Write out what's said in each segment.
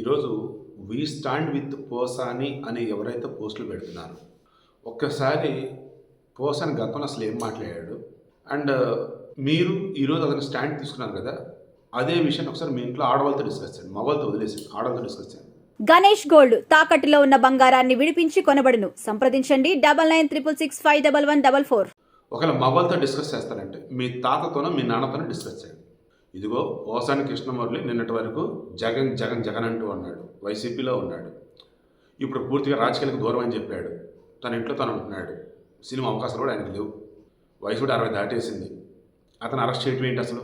ఈరోజు we stand with Posani అని ఎవరైతే పోస్టులు పెడుతున్నారో ఒక్కసారి పోసాని గతంలో అసలు ఏం మాట్లాడాడు? అండ్ మీరు ఈరోజు అతను స్టాండ్ తీసుకున్నారు కదా అదే విషయాన్ని ఒకసారి మీ ఇంట్లో ఆడవాళ్ళతో డిస్కస్ చేయండి మగవాళ్ళతో వదిలేసి ఆడవాళ్ళతో డిస్కస్ చేయండి. గణేష్ గోల్డ్ తాకట్టులో ఉన్న బంగారాన్ని విడిపించి కొనబడును. సంప్రదించండి double nine triple six five double one double four. ఒకవేళ మగవాళ్ళతో డిస్కస్ చేస్తారంటే మీ తాతతోనో మీ నాన్నతోనో డిస్కస్ చేయండి. ఇదిగో పోసాని కృష్ణమురళి నిన్నటి వరకు జగన్ జగన్ జగన్ అంటూ ఉన్నాడు వైసీపీలో ఉన్నాడు. ఇప్పుడు పూర్తిగా రాజకీయాలకు దూరం అని చెప్పాడు. తన ఇంట్లో తను ఉంటున్నాడు. సినిమా అవకాశాలు కూడా ఆయనకు లేవు. వయసు కూడా అరవై దాటేసింది. అతను అరెస్ట్ చేయటం ఏంటి అసలు?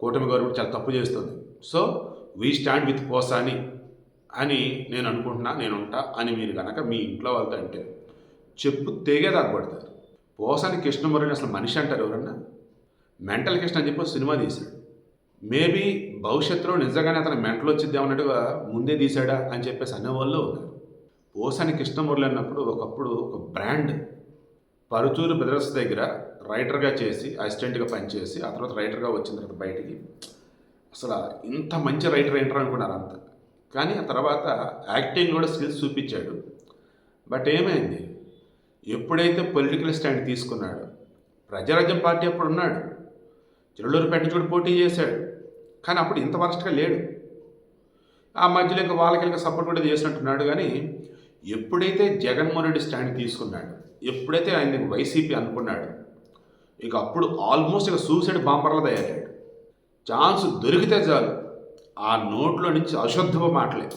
కూటమి గవర్నమెంట్ చాలా తప్పు చేస్తుంది. So we stand with Posani అని నేను అనుకుంటున్నా నేను ఉంటా అని మీరు కనుక మీ ఇంట్లో వాళ్ళతో అంటే చెప్పు తెగే పోసాని కృష్ణమురళి అసలు మనిషి అంటారు ఎవరన్నా? మెంటల్ కృష్ణ అని చెప్పి సినిమా తీశాడు. మేబీ భవిష్యత్తులో నిజంగానే అతను మెంటల్ వచ్చిద్దాం అన్నట్టుగా ముందే తీశాడా అని చెప్పేసి అనేవాళ్ళు ఉన్నారు. పోసాని కృష్ణమురళి అన్నప్పుడు ఒకప్పుడు ఒక బ్రాండ్ పరుచూరు బ్రదర్స్ దగ్గర రైటర్గా చేసి అసిస్టెంట్గా పనిచేసి ఆ తర్వాత రైటర్గా వచ్చిన తర్వాత బయటికి అసలు ఇంత మంచి రైటర్ ఏంటర్ అనుకున్నారు అంత. కానీ ఆ తర్వాత యాక్టింగ్ కూడా స్కిల్స్ చూపించాడు. బట్ ఏమైంది? ఎప్పుడైతే పొలిటికల్ స్టాండ్ తీసుకున్నాడో ప్రజారాజ్యం పార్టీ అప్పుడు ఉన్నాడు. చిరులూరుపేట నుంచి పోటీ చేశాడు. కానీ అప్పుడు ఇంత వరస్ట్గా లేడు. ఆ మధ్యలో ఇంకా వాళ్ళకి ఇంకా సపోర్ట్ కూడా చేసినట్టున్నాడు కానీ ఎప్పుడైతే జగన్మోహన్ రెడ్డి స్టాండ్ తీసుకున్నాడు ఎప్పుడైతే ఆయన వైసీపీ అనుకున్నాడు ఇక అప్పుడు ఆల్మోస్ట్ ఇక సూసైడ్ బాంబర్లు తయారయ్యాడు. ఛాన్స్ దొరికితే చాలు. ఆ నోట్లో నుంచి అశుద్ధపు మాటలే.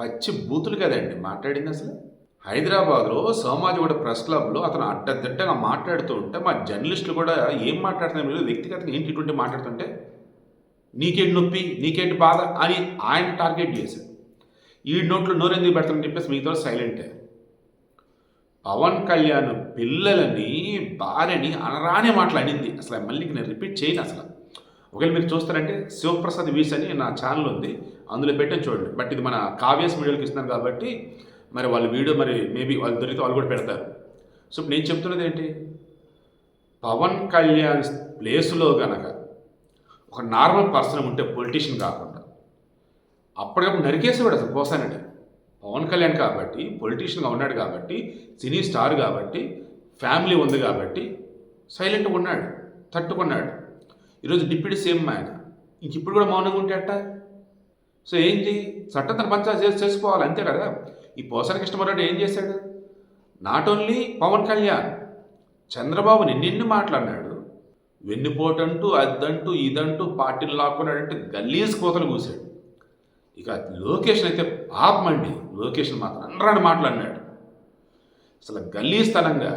పచ్చి బూతులు కదండి మాట్లాడింది అసలు? హైదరాబాద్లో సోమాజిగూడ ప్రెస్ క్లబ్లో అతను అడ్డదిడ్డగా మాట్లాడుతూ ఉంటే మా జర్నలిస్టులు కూడా ఏం మాట్లాడుతున్నారు మీరు? వ్యక్తిగతంగా ఏంటి ఇటువంటి మాట్లాడుతుంటే నీకేంటి నొప్పి? నీకేంటి బాధ? అని ఆయన టార్గెట్ చేశాడు ఈ నోట్లో నోరెందుకు పెడతానని చెప్పేసి మీతో సైలెంటే పవన్ కళ్యాణ్ పిల్లలని భార్యని అనరానే మాట్లాడింది అసలు మళ్ళీ నేను రిపీట్ చేయను అసలు. ఒకవేళ మీరు చూస్తారంటే శివప్రసాద్ వీస్ అని నా ఛానల్ ఉంది. అందులో పెట్టని చూడండి. బట్ ఇది మన కావ్యస్ మీడియాకి ఇస్తున్నాను కాబట్టి మరి వాళ్ళ వీడియో మరి మేబీ వాళ్ళు దొరికితే వాళ్ళు కూడా పెడతారు. సో నేను చెప్తున్నది ఏంటి? పవన్ కళ్యాణ్ ప్లేస్లో కనుక ఒక నార్మల్ పర్సన్ ఉంటే పొలిటీషియన్ కాకుండా అప్పటికప్పుడు నరికేసేవాడు అసలు పోసానండి పవన్ కళ్యాణ్ కాబట్టి పొలిటీషియన్గా ఉన్నాడు కాబట్టి సినీ స్టార్ కాబట్టి ఫ్యామిలీ ఉంది కాబట్టి సైలెంట్గా ఉన్నాడు తట్టుకున్నాడు. ఈరోజు డిప్యూటీ సీఎం ఆయన ఇంక ఇప్పుడు కూడా మౌనంగా ఉంటే అట్ట సో ఏంటి? చట్టం తన పంచాయతీ చేసి చేసుకోవాలి అంతే కదా? ఈ పోసన కృష్ణమారెడ్డి ఏం చేశాడు? నాట్ ఓన్లీ పవన్ కళ్యాణ్ చంద్రబాబు నిన్నెన్ని మాట్లాడినాడు వెన్నుపోటంటూ అద్దంటూ ఇదంటూ పార్టీలు లాక్కున్నాడంటే గల్లీస్ కోతలు కూశాడు. ఇక లోకేషన్ అయితే పాపమండి లోకేషన్ మాత్రం అనరాని మాట్లాడినాడు. అసలు గల్లీస్తనంగా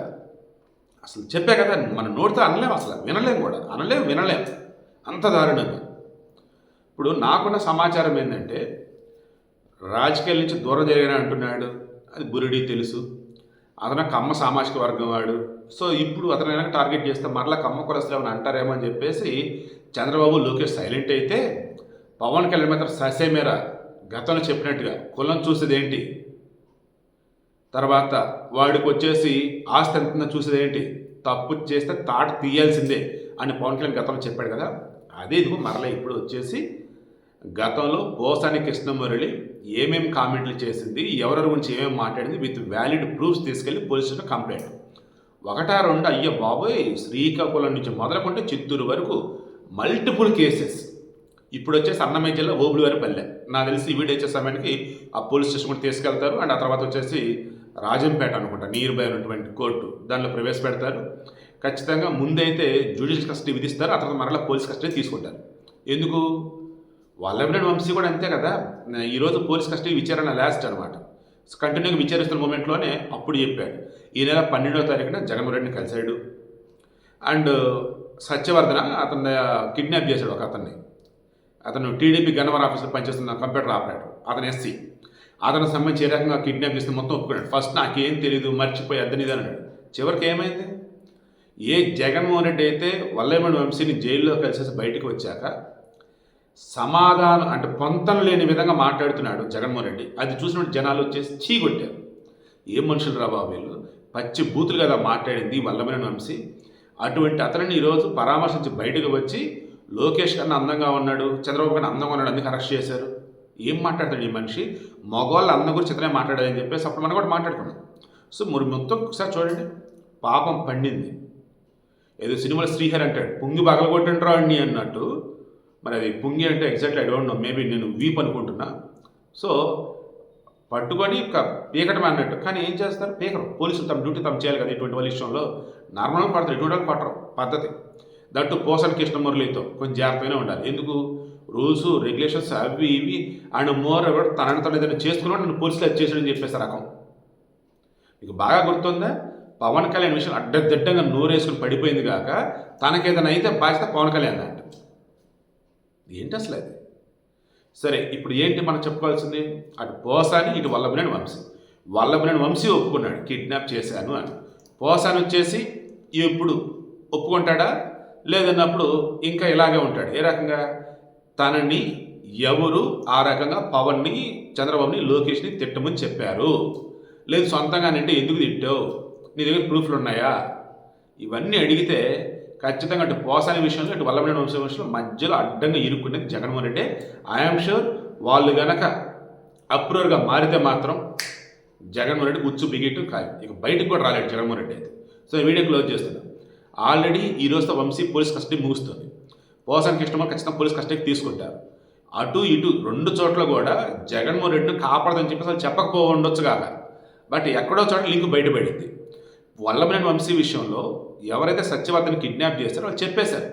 అసలు చెప్పే కదా మన నోటితో అనలేం అసలు వినలేం కూడా. అనలేం వినలేం. అంత దారుణంగా ఇప్పుడు నాకున్న సమాచారం ఏంటంటే రాజకీయాల నుంచి దూరం జరిగిన అంటున్నాడు. అది బురిడి తెలుసు. అతను కమ్మ సామాజిక వర్గం వాడు. సో ఇప్పుడు అతను వెనక టార్గెట్ చేస్తే మరలా కమ్మ కులస్తులు ఏమైనా అంటారేమో అని చెప్పేసి చంద్రబాబు లోకేష్ సైలెంట్ అయితే పవన్ కళ్యాణ్ మాత్రం ససేమేర గతంలో చెప్పినట్టుగా కులం చూసేదేంటి? తర్వాత వాడికి వచ్చేసి ఆస్తి ఎంత చూసేదేంటి? తప్పు చేస్తే తాట తీయాల్సిందే అని పవన్ కళ్యాణ్ గతంలో చెప్పాడు కదా. అదే ఇదిగో మరలా ఇప్పుడు వచ్చేసి గతంలో పోసాని కృష్ణమురళి ఏమేమి కామెంట్లు చేసింది ఎవరెవరి గురించి ఏమేమి మాట్లాడింది విత్ వ్యాలిడ్ ప్రూఫ్స్ తీసుకెళ్ళి పోలీస్ స్టేషన్ కంప్లైంట్. ఒకటా రెండు అయ్యో బాబోయ్ శ్రీకాకుళం నుంచి మొదలుకుంటే చిత్తూరు వరకు మల్టిపుల్ కేసెస్. ఇప్పుడు వచ్చేసి అన్నమయ్య జిల్లా ఓబులివారి పల్లె నాకు తెలిసి ఈ వీడియో వచ్చే సమయానికి ఆ పోలీస్ స్టేషన్ కూడా తీసుకెళ్తారు. అండ్ ఆ తర్వాత వచ్చేసి రాజంపేట అనుకుంటా నియర్ బై ఉన్నటువంటి కోర్టు. దానిలో ప్రవేశపెడతారు. ఖచ్చితంగా ముందైతే జ్యుడిషియల్ కస్టడీ విధిస్తారు. ఆ తర్వాత మరలా పోలీస్ కస్టడీ తీసుకుంటారు. ఎందుకు? వల్లభనేని వంశీ కూడా అంతే కదా. ఈరోజు పోలీస్ కస్టడీ విచారణ లాస్ట్ అనమాట కంటిన్యూగా విచారిస్తున్న మూమెంట్లోనే అప్పుడు చెప్పాడు. ఈ నెల పన్నెండవ తారీఖున జగన్మోహన్ కలిశాడు. అండ్ సత్యవర్ధన అతన్ని కిడ్నాప్ చేశాడు ఒక అతన్ని. అతను టీడీపీ గన్నవరం ఆఫీసులో పనిచేస్తున్న కంప్యూటర్ ఆపరేటర్ అతను ఎస్సీ. అతను సంబంధించి ఏ రకంగా కిడ్నాప్ చేసిన మొత్తం ఒప్పుకున్నాడు. ఫస్ట్ నాకేం తెలియదు మర్చిపోయి అద్దనిది అన్నాడు. చివరికి ఏమైంది? ఏ జగన్మోహన్ రెడ్డి అయితే వల్లభనేని వంశీని జైల్లో కలిసేసి బయటకు వచ్చాక సమాధానం అంటే పొంతం లేని విధంగా మాట్లాడుతున్నాడు జగన్మోహన్ రెడ్డి. అది చూసిన జనాలు వచ్చేసి చీగొట్టారు ఏం మనుషులు రా బాబు వీళ్ళు? పచ్చి బూతులు కదా మాట్లాడింది వల్లమైన వంశీ. అటువంటి అతనిని ఈరోజు పరామర్శించి బయటకు వచ్చి లోకేష్ కన్నా అందంగా ఉన్నాడు చంద్రబాబు కన్నా అందంగా ఉన్నాడు అందుకే అరెస్ట్ చేశారు. ఏం మాట్లాడతాడు ఈ మనిషి? మగవాళ్ళు అందం గురించి ఇతనే మాట్లాడాలని చెప్పేసి అప్పుడు మనం కూడా మాట్లాడుకున్నాం. సో మరి మొత్తం ఒకసారి చూడండి. పాపం పండింది. ఏదో సినిమాలో శ్రీహరి అంటాడు పొంగి పగలగొట్టిండ్రా అండి అన్నట్టు మరి అది పుంగి అంటే exactly I don't know maybe నేను వీప్ అనుకుంటున్నా. సో పట్టుకొని పీకటం అన్నట్టు. కానీ ఏం చేస్తారు? పీకరు. పోలీసులు తమ డ్యూటీ తమ చేయాలి కదా ఇటువంటి వాళ్ళ విషయంలో. నార్మల్గా పడతారు ఇటువంటి వాళ్ళు పట్టరు. పద్ధతి. దట్టు పోసన కృష్ణమురళితో కొంచెం జాగ్రత్తగానే ఉండాలి. ఎందుకు? రూల్స్ రెగ్యులేషన్స్ అవి ఇవి. అండ్ మోర్ ఎవరు తనని తను ఏదైనా చేసుకున్నాడు నన్ను పోలీసులు అది చేసాడని చెప్పేసి రకం. మీకు బాగా గుర్తుందా? పవన్ కళ్యాణ్ విషయం అడ్డదిడ్డంగా నోరేసుకుని పడిపోయింది కాక తనకేదైనా అయితే బాధ్యత పవన్ కళ్యాణ్ అంటే ఏంటి అసలు అది సరే ఇప్పుడు ఏంటి మనం చెప్పుకోవాల్సింది? అటు పోసాని ఇటు వల్లభనేని వంశీ. వల్లభనేని వంశీ ఒప్పుకున్నాడు కిడ్నాప్ చేశాను అని. పోసాని వచ్చేసి ఇప్పుడు ఒప్పుకుంటాడా? లేదన్నప్పుడు ఇంకా ఇలాగే ఉంటాడు. ఏ రకంగా? తనని ఎవరు ఆ రకంగా పవన్ని చంద్రబాబుని లోకేష్ని తిట్టమని చెప్పారు. లేదు సొంతంగానంటే ఎందుకు తిట్టావు? నీ దగ్గర ప్రూఫ్లు ఉన్నాయా ఇవన్నీ అడిగితే ఖచ్చితంగా అటు పోసాని విషయంలో ఇటు వల్లభనేని వంశం విషయంలో మధ్యలో అడ్డంగా ఇరుక్కునేది జగన్మోహన్ రెడ్డి. ఐఎమ్ షూర్ వాళ్ళు గనక అప్రూవర్గా మారితే మాత్రం జగన్మోహన్ రెడ్డి ఉచ్చు బిగిట్టు కాదు ఇక బయటకు కూడా రాలేడు జగన్మోహన్ రెడ్డి అయితే. సో ఈ వీడియో క్లోజ్ చేస్తున్నాను ఆల్రెడీ ఈ రోజుతో వంశీ పోలీస్ కస్టడీ ముగుస్తుంది. పోసాని ఇష్టమో ఖచ్చితంగా పోలీస్ కస్టడీకి తీసుకుంటారు. అటు ఇటు రెండు చోట్ల కూడా జగన్మోహన్ రెడ్డిని కాపాడదని చెప్పేసి వాళ్ళు చెప్పకపో ఉండొచ్చు కాక. బట్ ఎక్కడో చోట లింక్ బయటపడింది. వల్లభనేని వంశీ విషయంలో ఎవరైతే సత్యవర్ధని కిడ్నాప్ చేస్తారో వాళ్ళు చెప్పేశారు.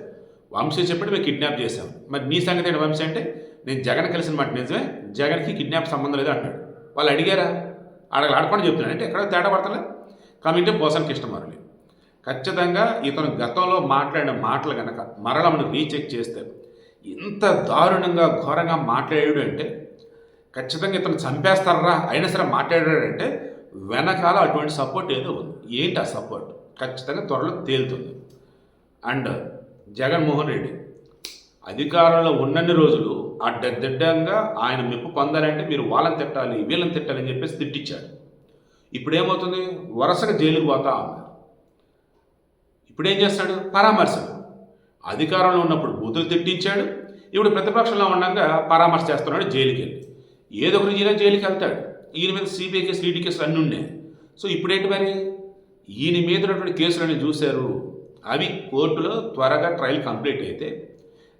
వంశీ చెప్పి మేము కిడ్నాప్ చేశాం. మరి నీ సంగతి ఏంటి వంశీ అంటే నేను జగన్ కలిసిన మాట నిజమే జగన్కి కిడ్నాప్ సంబంధం లేదు అంటాడు. వాళ్ళు అడిగారా? అడగలు ఆడకుండా చెప్తున్నాడు. అంటే ఎక్కడ తేడా పడతలే. కమిటీ పోసాని కృష్ణమారులి ఖచ్చితంగా ఇతను గతంలో మాట్లాడిన మాటలు కనుక మరల మనం రీచెక్ చేస్తే ఇంత దారుణంగా ఘోరంగా మాట్లాడాడు అంటే ఖచ్చితంగా ఇతను చంపేస్తారా? అయినా సరే మాట్లాడాడంటే వెనకాల అటువంటి సపోర్ట్ ఏదో ఉంది. ఏంటి ఆ సపోర్ట్ ఖచ్చితంగా త్వరలో తేలుతుంది. అండ్ జగన్మోహన్ రెడ్డి అధికారంలో ఉన్నన్ని రోజులు అడ్డదిడ్డంగా ఆయన మెప్పు పొందాలంటే మీరు వాళ్ళని తిట్టాలి వీళ్ళని తిట్టాలి అని చెప్పేసి తిట్టించాడు. ఇప్పుడు ఏమవుతుంది వరుసగా జైలుకు పోతా అన్నారు. ఇప్పుడు ఏం చేస్తాడు? పరామర్శలు. అధికారంలో ఉన్నప్పుడు బూతులు తిట్టించాడు. ఇప్పుడు ప్రతిపక్షంలో ఉండగా పరామర్శ చేస్తున్నాడు జైలుకి వెళ్ళి ఏదో ఒక ఈయన జైలుకి వెళ్తాడు ఈయన మీద సిబిఐ కేసులు ఈడీ కేసులు అన్నీ ఉన్నాయి. సో ఇప్పుడేంటి మరి? ఈయన మీద ఉన్నటువంటి కేసులన్నీ చూశారు. అవి కోర్టులో త్వరగా ట్రయల్ కంప్లీట్ అయితే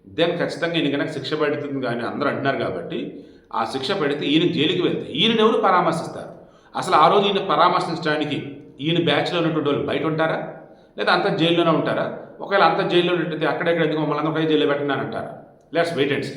దెన్ ఖచ్చితంగా ఈయన కనుక శిక్ష పడుతుంది కానీ అందరూ అంటున్నారు కాబట్టి ఆ శిక్ష పడితే ఈయన జైలుకి వెళ్తే ఈయన ఎవరు పరామర్శిస్తారు? అసలు ఆ రోజు ఈయన పరామర్శించడానికి ఈయన బ్యాచ్లో ఉన్నటువంటి వాళ్ళు బయట ఉంటారా? లేదా అంత జైల్లోనే ఉంటారా? ఒకవేళ అంత జైల్లో ఉన్నట్టయితే అక్కడెక్కడ ఎందుకు మమ్మల్ని అందరూ జైల్లో పెట్టినారంటారా లెట్స్ వెయిట్ అండ్ సీ